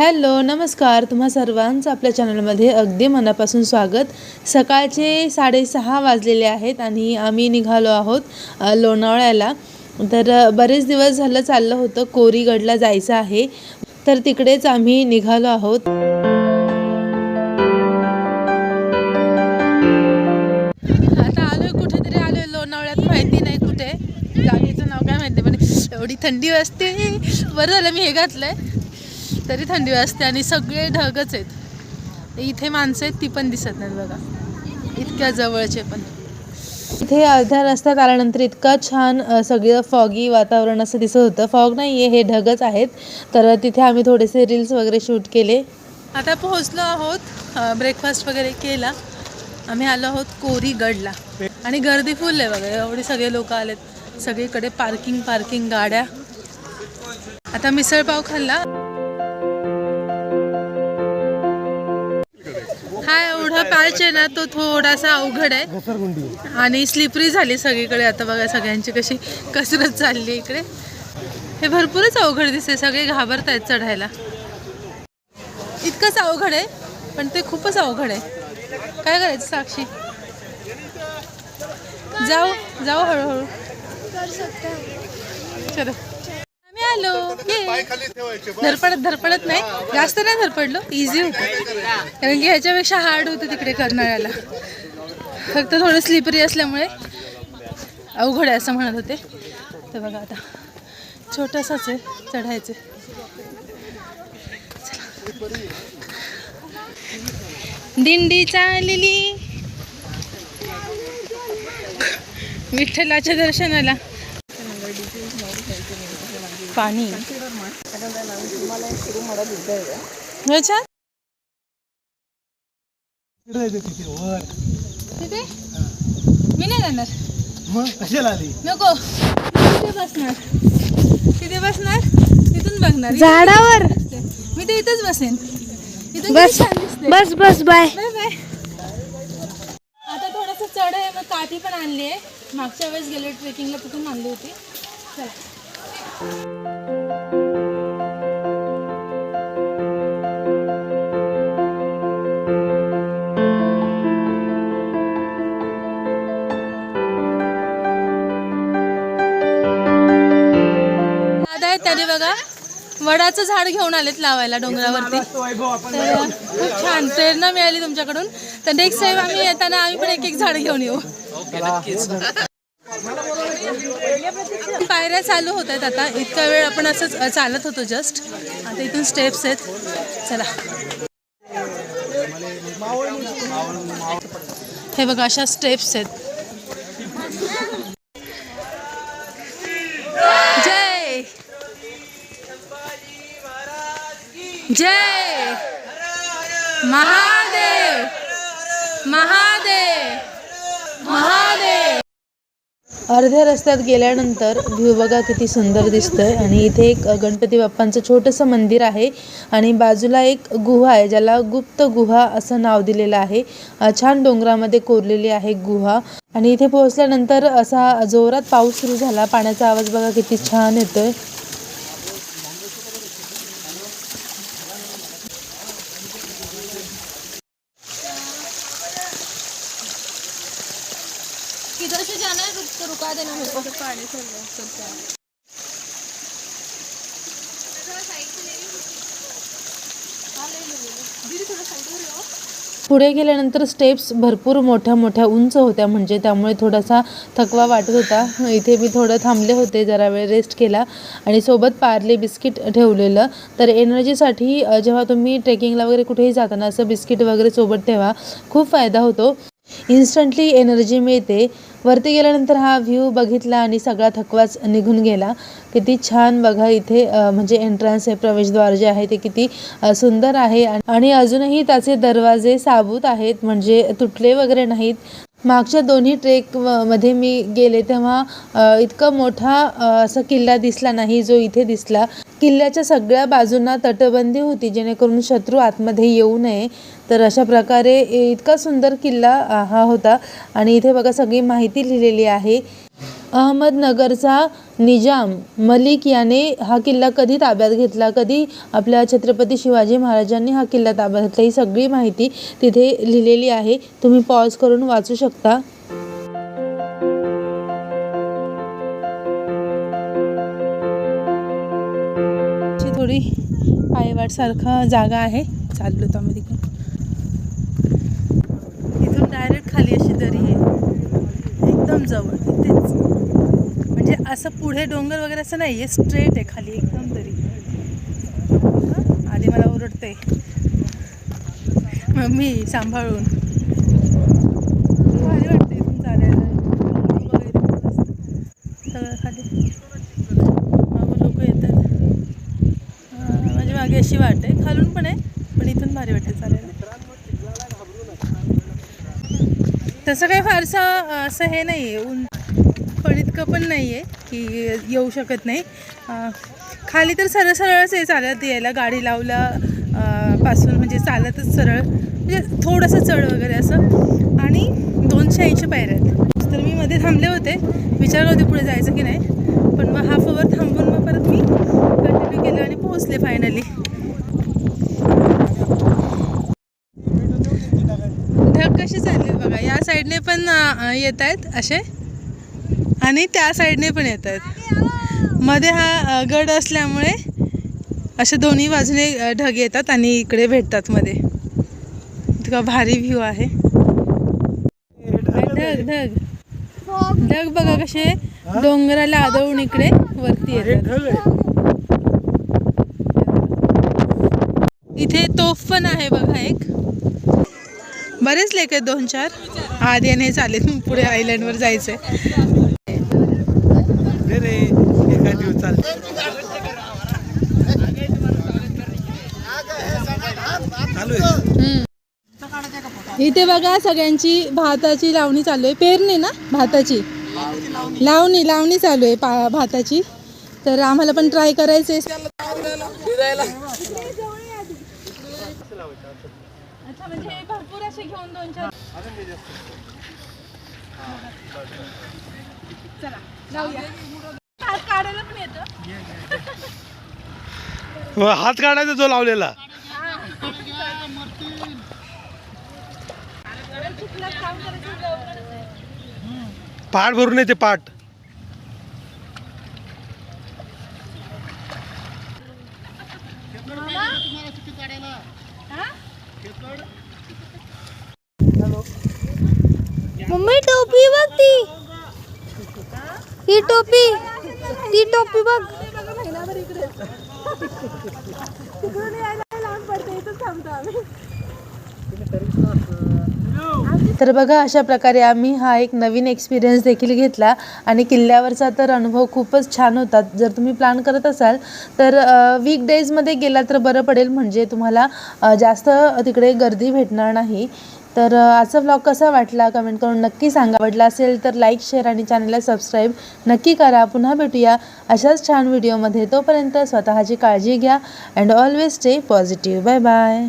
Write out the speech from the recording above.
Hello नमस्कार. तुम्हा सर्वांचं आपल्या चॅनलमध्ये अगदी मनापासून स्वागत. सकाळचे साडेसहा वाजलेले आहेत आणि आम्ही निघालो आहोत लोणावळ्याला. तर बरेच दिवस झालं चाललं होतं कोरीगडला जायचं आहे. तर तिकडेच आम्ही निघालो आहोत. आता आलोय कुठेतरी आलोय लोणावळ्यात. माहिती नाही कुठे. गाडीचं नाव काय माहिती पण एवढी थंडी वाजते बरं झालं मी हे घातलंय. तरी थंडी वाजते आणि सगळे ढगच आहेत. इथे माणसं आहेत ती पण दिसत नाहीत बघा. इतक्या जवळचे पण. इथे अर्ध्या रस्त्यात आल्यानंतर इतका छान सगळं फॉगी वातावरण असं दिसत होतं. फॉग नाही आहे हे ढगच आहेत. तर तिथे आम्ही थोडेसे रील्स वगैरे शूट केले. आता पोहोचलो आहोत ब्रेकफास्ट वगैरे केला. आम्ही आलो आहोत कोरीगडला. आणि गर्दी फुल आहे बघा. एवढे सगळे लोक आलेत. सगळीकडे पार्किंग पार्किंग गाड्या. आता मिसळपाव खाल्ला. पॅच आहे ना तो थोडासा अवघड आहे. आणि स्लिपरी झाली सगळीकडे. आता बघा सगळ्यांची कशी कसरत चालली इकडे. हे भरपूरच अवघड दिसते सगळे घाबरत आहेत चढायला. इतकंच अवघड आहे पण ते खूपच अवघड आहे. काय करायचं साक्षी? जाऊ जाऊ हळूहळू. चलो. आलो. धरपडत धरपडत नाही. जास्त नाही धरपडलो इझी होतं. कारण की ह्याच्यापेक्षा हार्ड होतं तिकडे करणाऱ्याला. फक्त थोडं स्लिपरी असल्यामुळे अवघड आहे असं म्हणत होते. तर बघा आता छोटासाच आहे चढायचे दिंडी चालली. विठ्ठलाच्या दर्शनाला. पाणी. अच्छा. तिथे मी नाही जाणार. मग कशाला आली? नको. तिथे बसणार. तिथे बसणार. तिथून बघणार. झाडावर. मी ते इथेच बसेन. इथून बस. किती छान दिसते बस बस बाय. Bye bye. आता थोडंसं चढ आहे. मग काठी पण आणली आहे. मागच्या वेळेस गेले ट्रेकिंगला तिथून आणली होती. चला. त्याने बघा. वडाचं झाड घेऊन आलेत लावायला डोंगरावरती. तर खूप छान प्रेरणा मिळाली तुमच्याकडून. तर नेक्स्ट टाइम आम्ही येताना आम्ही पण एक एक झाड घेऊन येऊ. पायऱ्या चालू होत आहेत आता. इतका वेळ आपण असंच चालत होतो जस्ट आता इथून स्टेप्स आहेत. चला. हे बघा अशा स्टेप्स आहेत. जय! जय! महादेव! महादेव! अर्ध्या रस्त्यात गेल्यानंतर व्ह्यू बघा किती सुंदर दिसतोय. आणि इथे एक गणपती बाप्पांचं छोटंसं मंदिर आहे. आणि बाजूला एक गुहा आहे ज्याला गुप्त गुहा असं नाव दिलेलं आहे. छान डोंगरामध्ये कोरलेली आहे गुहा. आणि इथे पोहोचल्यानंतर असा जोरात पाऊस सुरू झाला. पाण्याचा आवाज बघा किती छान येतोय. किधर से जाना है रुक रुका देना मेरे को पानी पुढे गेल्यानंतर स्टेप्स भरपूर मोठ्या मोठ्या उंच होत्या म्हणजे त्यामुळे थोडासा थकवा वाटत होता. इथे मी थोडं थांबले होते जरा वेळ रेस्ट केला आणि सोबत पार्ले बिस्किट ठेवलेलं. तर एनर्जीसाठी जेव्हा तुम्ही ट्रेकिंगला वगैरे कुठेही जाताना असं बिस्किट वगैरे सोबत ठेवा खूप फायदा होतो. इन्स्टंटली एनर्जी मिळते. वरती गेल्यानंतर हा व्ह्यू बघितला आणि सगळा थकवाच निघून गेला. किती छान बघा इथे म्हणजे एंट्रन्स हे प्रवेशद्वार जे आहे ते किती सुंदर आहे. आणि अजूनही त्याचे दरवाजे साबूत आहेत म्हणजे तुटले वगैरे नाहीत. मागच्या दोन्ही ट्रेक व- मध्ये मी गेले तेव्हा इतका मोठा असा किल्ला दिसला नाही जो इथे दिसला. किल्ल्याच्या सगळ्या बाजूंना तटबंदी होती जेणेकरून शत्रू आतमध्ये येऊ नये. तर अशा प्रकारे इतका सुंदर किल्ला हा होता. आणि इथे बघा सगळी माहिती लिहिलेली आहे. अहमदनगरचा निजाम मलिक याने हा किल्ला कधी ताब्यात घेतला? कधी आपल्या छत्रपती शिवाजी महाराजांनी हा किल्ला ताब्यात घेतला? ही सगळी माहिती तिथे लिहिलेली आहे. तुम्ही पॉज करून वाचू शकता. थोडी पायवाटसारखा जागा आहे. चाललो होतो आम्ही तिकडून. इथून डायरेक्ट खाली अशी दरी आहे. एकदम जवळ. असं पुढे डोंगर वगैरे असं नाही आहे स्ट्रेट आहे खाली एकदम तरी. आधी मला ओरडते. मम्मी सांभाळून. भारी वाटते इथून चालायला. सगळं खाली. मागं लोक येतात. माझी मागे अशी वाट आहे. खालून पण आहे पण इथून भारी वाटते चालायला. तसं काही फारसं असं हे नाही आहे ऊन पण इतकं पण नाही आहे की येऊ शकत नाही. खाली तर सरळ सरळच आहे चालत यायला. गाडी लावला पासून म्हणजे चालतच सरळ. म्हणजे थोडंसं चढ वगैरे असं. आणि दोनशे ऐंशी पायऱ्या आहेत. तर मी मध्ये थांबले होते. विचार होते पुढे जायचं की नाही. पण मग हाफ अवर थांबून मग परत मी कंटिन्यू केलं आणि पोहोचले फायनली ढग कसे चालले बघा. या साईडने पण येत आहेत असे. आणि त्या साईडने पण येत आहेत मध्ये हा गड असल्यामुळे असे दोन्ही बाजूने ढग येतात आणि इकडे भेटतात मध्ये. इतका भारी व्ह्यू आहे. ढग ढग ढग. बघा कसे डोंगराला आदळून इकडे वरती येतात. इथे तोफ पण आहे बघा एक. बरेच लेक आहेत दोन चार. आधी आणि चालेल पुढे आयलंडवर जायचंय रे रे एका दिवस चालते चालू आहे इथे बघा सगळ्यांची भाताची लावणी चालू आहे. पेरणी ना? भाताची. लावणी लावणी चालू आहे पा भाताची. तर आम्हाला पण ट्राय करायचं आहे अच्छा भरपूर असे घेऊन दोन चार चला जाऊया हात काढायला पण येतं. हात काढायचा जो लावलेला. पाठ भरून येते पाठ. मम्मी टोपी बघ ती. ही टोपी ती टोपी बघ. तर बघा अशा प्रकारे आम्ही हा एक नवीन एक्सपिरियन्स देखील घेतला आणि किल्ल्यावरचा तर अनुभव खूपच छान होता. जर तुम्ही प्लॅन करत असाल तर वीक डेजमध्ये गेला तर बरं पडेल. म्हणजे तुम्हाला जास्त तिकडे गर्दी भेटणार नाही. तर आजचा ब्लॉग कसा वाटला? कमेंट करून नक्की सांगा. आवडला असेल तर लाईक शेअर आणि चॅनलला सबस्क्राईब नक्की करा. पुन्हा भेटूया अशाच छान व्हिडिओमध्ये तोपर्यंत स्वतःची काळजी घ्या and always stay positive bye bye